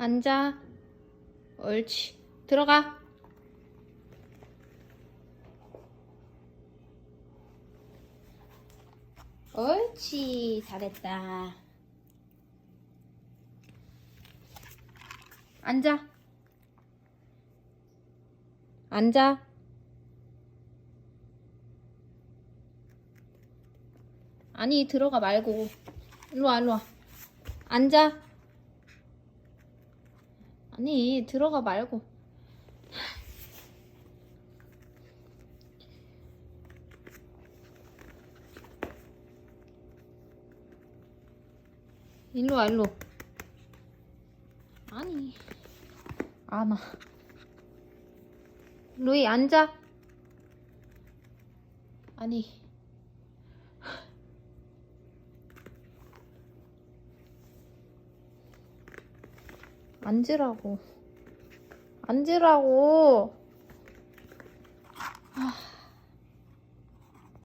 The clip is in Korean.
앉아. 옳지. 들어가. 옳지. 잘했다. 앉아. 앉아. 아니, 들어가 말고. 일로 와, 일로 와. 앉아. 아니, 들어가 말고. 일로 와, 일로. 아니. 아마. 루이, 앉아. 아니. 앉으라고. 앉으라고. 아.